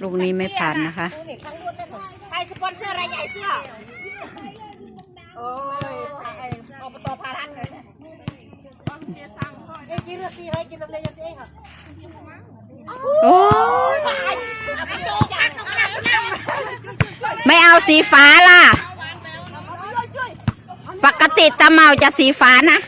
นี่ลูกนี้ไม่ผ่านนะคะ ใครสปอนเซอร์รายใหญ่เสื้อ โอ้ยไอ้อบตพาทันเลยไอ้กินเรือซีให้กินน้ำเลยยังซีค่ะโอ้ยอบตพันต้องกระชังไม่เอาสีฟ้าล่ะ ปกติตะเมาจะสีฟ้านะ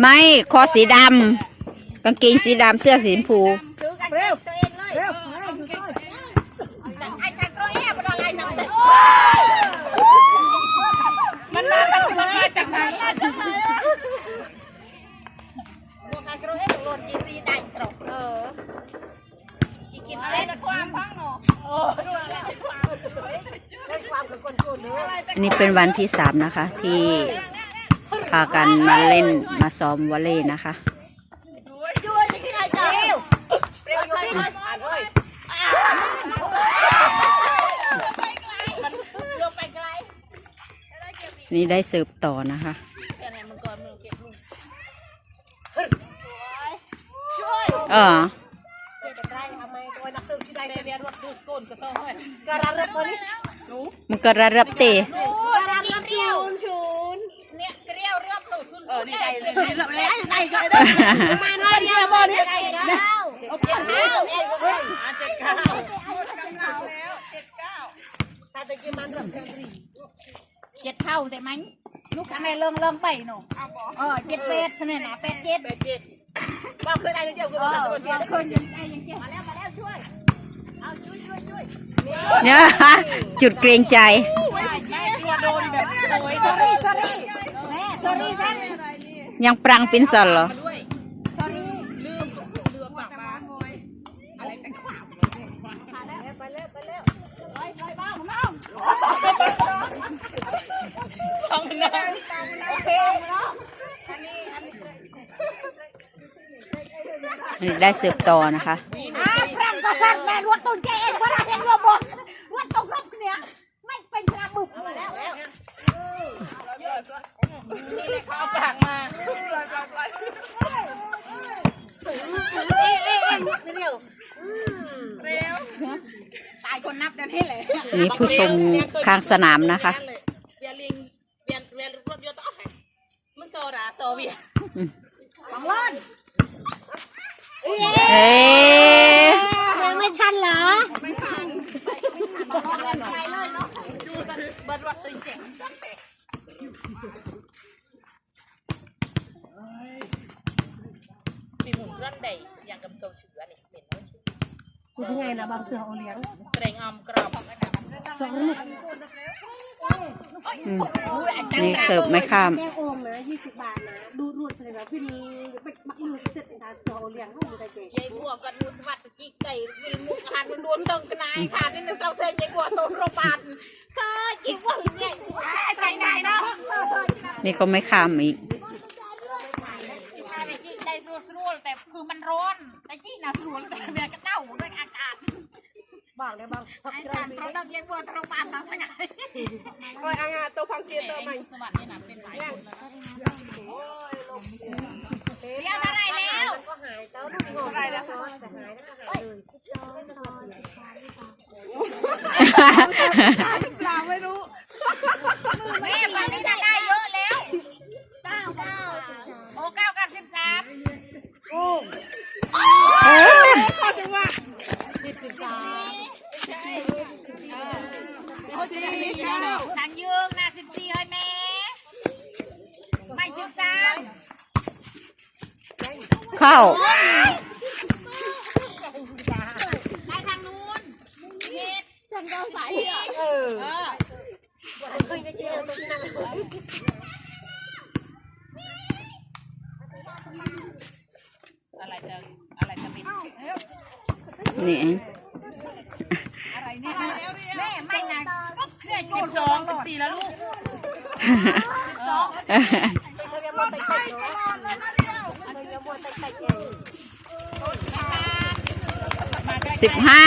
ไม่คอสีดำกางเกงสีดำเสื้อสีชมพูซื้อกันเร็วตัวเองเลยเร็วไอ้ชายกรอยแอบมันอะไรนำแต่มันมาจากมันมาจากไหนพวกชายกรอยแอบโดนกีซีได้ตรอกเออกินกินอะไรนะความพังเนาะโอ้ดูอะไรความเล่นความกับคนโกนเนื้ออันนี้เป็นวันที่สามนะคะที่ พากันมาเล่นมาซ้อมวอลเลย์นะคะ นี่ได้เสิร์ฟต่อนะคะเออเสร็จได้ทำไมตัวนักสืบที่ได้เสร็จเรียนรถดูดก้นก็ซ่อมให้กระรับคนนี้มันก็ระรับเตะกร นูชุนเออนี่ได้เลยได้ได้ก็ได้มาหน่อยเดียวบอลนี่ได้แล้วเจ็ดเก้าเอ้ยอาเจ็ดเก้าถ้าตะกี้มันรับแค่สี่เจ็ดเท่าแต่มั้งลูกข้างในเริ่งเริ่งไปหนูเออเจ็ดเป็ดเท่านั้นนะเป็ดเจ็ดเป็ดเจ็ดว่าเคยได้เดียวคือเอว่าอสวัสดีเราเคยยังได้ยังเจ็ดมาแล้วมาแล้วช่วยเอาช่วยช่วยช่วยเนี่ยจุดเกรงใจ โดนแบบโอย สอรี่สอรี่แม่สอรี่แม่ ยังปรังป็นสนเหรอ อันะโอเคเนาะนี่ได้สิร์ฟต่อนะคะ อ้าวพรังก็สั่นแม่รวดตุนใจเองว่าได้รวดบนรวดตกรบเนี่ยไม่เป็นพรังบุกแล้ว นี่เลยเขาเอาปากมา เอ๊ะเอ๊ะเอ๊ะเร็ว ตายคนนับเดี๋ยวนี้เลยนี่ผู้ชมข้างสนามนะคะเวียลิงเวียนเวียนรถยนต์ต่อให้มันโซดาโซเวียของร้อนเอ๊ะยังไม่ทันเหรอเบิร์ดวัดตึงเจ๋งปี หมุนร่อนใดอย่างกับโซเชือนี่สเปนคุณยังไงนะบางเสือเอาเลี้ยงเกรงอมกรอบนี่เสิร์ฟไม่ข้ามแก้โอมนะยี่สิบบาทนะดูรวดเลยนะพี่นีไปมักมือเสร็จนะคะจะเอาเลี้ยงให้มันได้เจ๊ยายบัวก็ดูสวัสดิ์กิ๊กไก่วิลมุกหันมันดวนต้องกนายค่ะนี่นึงเราเซ็นยายบัวตัวโรบานเคยกิ๊กว่าเนี่ยใจไหนเนาะนี่ก็ไม่ข้ามอีก แต่กี้ได้สรวลแต่คือมันร้อนแต่กี้น่ะสรวลแต่เบียก็เน่าด้วยอากาศ บางเลยบางพักไอ้เดือการนเราเลิกยายบัวโรงพยาบาลทำยังไงโอ้ยอางาตัวฟังเสียงแต่ตัวไอ้ใหม่มุสวัสดิ์เนี่ยนะเป็นหลายคนแล้วเดี๋ยวเท่าไรแล้วก็หายเจ้าทุกคนหายแล้วหายแล้วหายเลยเปล่าไม่รู้แม่ฟังนี่จะได้เยอะแล้วเก้าเก้าสิบสามโอ้เก้ากับสิบสาม ทางยืงนะสิบสี่ให้แม่ไม่สิบสามเข้าได้ทางนู้นเฮ็ดฉันก็ใส่เออเออเคยไปเจอตรงนั้นอะไรจะอะไรจะเป็นนี่ สี่แล้วลูกสิบห้า